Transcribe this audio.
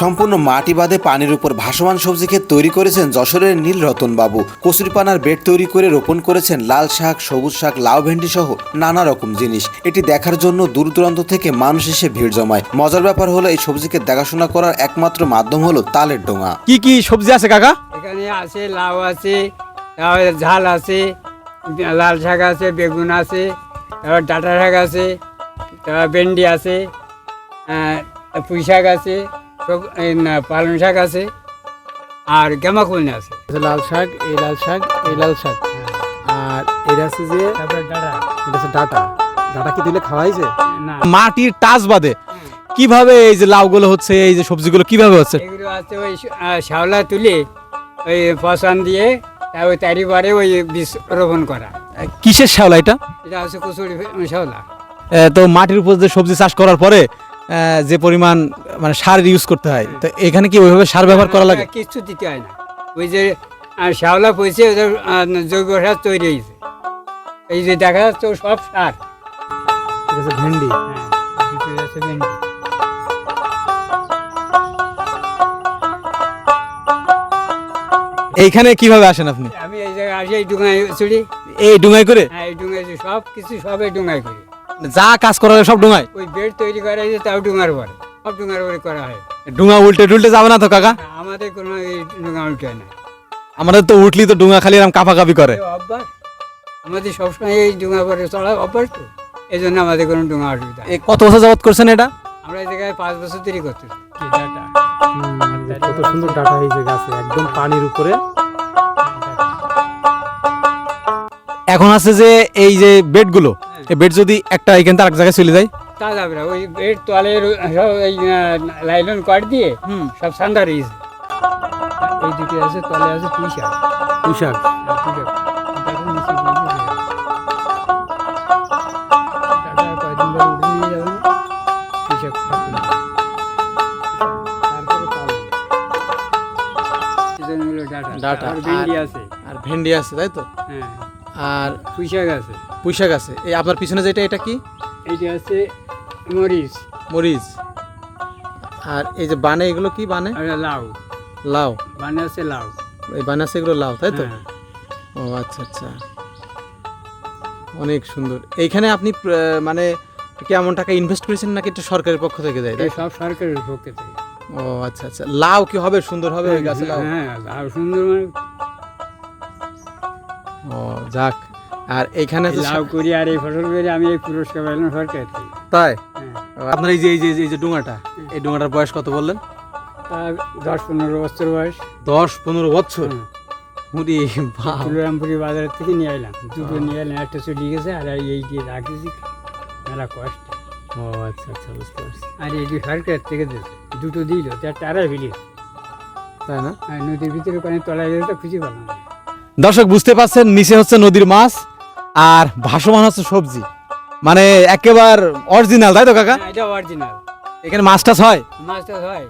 সম্পূর্ণ মাটি বাঁধে পানির উপর ভাসমান সবজি ক্ষেত তৈরি করেছেন যশোরের নীল রতন বাবু কচুরিপানার বেড তৈরি করে রোপণ করেছেন লাল শাক সবুজ শাক লাউ ভেন্ডি সহ নানা রকম জিনিস। এটি দেখার জন্য দূর দূরান্ত থেকে মানুষ এসে ভিড় জমায়। মজার ব্যাপার হলো এই সবজিকে দেখাশোনা করার একমাত্র মাধ্যম হলো তালের ডোঙা। কি কি সবজি আছে কাকা? এখানে আছে লাউ আছে ঝাল আছে লাল শাক আছে বেগুন আছে তারপর ডাটা শাক আছে তারপর ভেন্ডি আছে পুঁই শাক আছে। পালং শাক আছে আর গেমাকুল আছে। লাল শাক এই লাল শাক এই লাল শাক। আর এটা আছে যে তারপর ডাটা। এটা হচ্ছে ডাটা। ডাটা কি দিলে খাওয়া হয়েছে না। মাটির টাচ বাদে কীভাবে এই যে লাউগুলো হচ্ছে এই যে সবজিগুলো কীভাবে হচ্ছে? এগুলো আছে ওই শ্যাওলা তুলে ওই পশান দিয়ে তারপর তারি পরে ওই বীজ রোপণ করা। কিসের শ্যাওলা এটা? এটা হচ্ছে কচুরি শ্যাওলা। তো মাটির উপর যে সবজি চাষ করার পরে যে পরিমাণ মানে সার ইউজ করতে হয় তো এখানে কি ওইভাবে সার ব্যবহার করা লাগে? কিচ্ছু দিতে হয় না। ওই যে শ্যাওলা পয়সে ওদের জৈব সার তৈরি হয়েছে এই যে দেখা যাচ্ছে ও সব সার। ভেন্ডি। হ্যাঁ, ভেন্ডি। এইখানে কীভাবে আসেন আপনি? আমি এই জায়গায় আসি এই ডুঙায় চড়ি। এই ডুঙাই করে? হ্যাঁ এই ডুঙায় সব কিছু সব এই ডুঙায় করি। যা কাজ করা হয় সব ডুঙায়। ওই বেড তৈরি করা হয়েছে তাও ডুঙার পরে সব ডুঙার পরে করা হয়। ডুঙা উল্টে টুলটে যাবে না তো কাকা? আমাদের কোনো এই ডুঙা উল্টে না আমাদের তো উঠলি তো ডুঙা খালি এরকম কাপাকাপি করে। এই অভ্যাস আমাদের সবসময় এই ডুঙা পরে চলা অভ্যাস তো। এই জন্য আমাদের কোনো ডুঙা অসুবিধা নেই। এ কত বছর যাবত করছেন এটা? আমরা এই জায়গায় পাঁচ বছর দেরি করতেছি। কি কত সুন্দর ডাটা হয়েছে গাছে একদম পানির উপরে। এখন আছে যে এই যে বেডগুলো এই বেড যদি একটা এখান থেকে আরেক জায়গায় চলে যায়? তা যাবে না ওই বেড তোয়ালে সব এই লাইলন কাট দিয়ে সব ঠান্ডা রয়েছে এই দুটো আছে তলে আছে পুঁই শাক পুঁই শাক ডাঁটা। আর ভেন্ডি আছে। আর ভেন্ডি আছে তাই তো? হ্যাঁ। আর পুঁই শাক আছে। পুঁই শাক আছে। এই আপনার পিছনে যেটা এটা কি? এইটা আছে মরিচ। মরিচ। আর এই যে বানে এগুলো কি বানে? লাউ। লাউ। মানে আছে লাউ। এই বানে আছে এগুলো লাউ তাই তো? হ্যাঁ। ও আচ্ছা আচ্ছা। অনেক সুন্দর। এইখানে আপনি মানে কেমন টাকা ইনভেস্ট করেছেন নাকি এটা সরকারের পক্ষ থেকে দেয়? সব সরকারের পক্ষে থেকে। ও আচ্ছা আচ্ছা। লাউ কি হবে? সুন্দর হবে ওই গাছে লাউ? হ্যাঁ লাউ সুন্দর মানে ও যাক। আর তো লাউ করি আর এই ফসল করি আমি এই পুরস্কার পেলাম সরকার তাই? হ্যাঁ। আপনার এই যে এই যে এই যে ডুঙাটা এই ডুঙাটার বয়স কত বললেন? দশ পনেরো বছর বয়স। দশ পনেরো বছর। মুড়ি তুলরামপুরি বাজারের থেকে নিয়ে এলাম দুটো নিয়ে এলাম একটা চলে গেছে আর এই দিয়ে রাখেছি মেলা কষ্ট। ও আচ্ছা আচ্ছা বুঝতে পারছি। আর এই যে সরকার থেকে দুটো দিল তার তারাই ফেলি তাই না? আর নদীর ভিতরে পানি তলায় গেছে তো খুঁজে পেলাম না। দর্শক বুঝতে পারছেন নিচে হচ্ছে নদীর মাছ আর ভাসমান হচ্ছে সবজি। মানে একেবারে অরিজিনাল তাই তো কাকা? হ্যাঁ, এটা অরিজিনাল এখানে মাছ টাছ হয়? মাছ টাছ হয়।